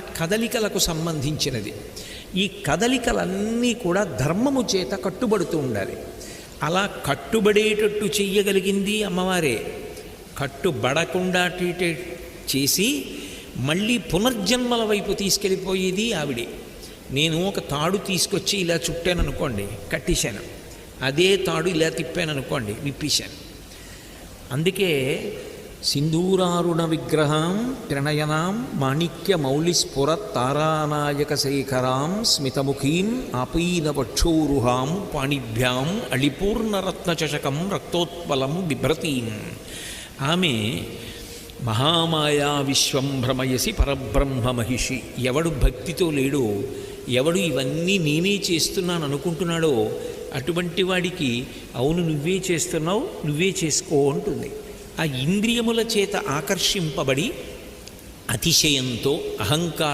కదలికలకు సంబంధించినది. ఈ కదలికలన్నీ కూడా ధర్మము చేత కట్టుబడుతూ ఉండాలి. అలా కట్టుబడేటట్టు చెయ్యగలిగింది అమ్మవారే. కట్టుబడకుండా టీటే చేసి మళ్ళీ పునర్జన్మల వైపు తీసుకెళ్ళిపోయేది ఆవిడే. నేను ఒక తాడు తీసుకొచ్చి ఇలా చుట్టాను అనుకోండి కట్టేశాను. అదే తాడు ఇలా తిప్పాను అనుకోండి విప్పేశాను. అందుకే సింధూరారుణ విగ్రహం ప్రణయనాం మాణిక్య మౌలిస్ఫుర తారానాయక శేఖరాం స్మితముఖీం ఆపీనవక్షోరుహాం పాణిభ్యాం అళిపూర్ణరత్నచషకం రక్తోత్పలం బిభ్రతీం ఆమె మహామాయా విశ్వం భ్రమయసి పరబ్రహ్మ మహిషి ఎవడు భక్తితో లేడో ఎవడు ఇవన్నీ నేనే చేస్తున్నాను అనుకుంటున్నాడో అటువంటి వాడికి అవును నువ్వే చేస్తున్నావు నువ్వే చేసుకో అంటుంది। ఆ ఇంద్రియముల చేత ఆకర్షింపబడి అతిశయంతో అహంకారం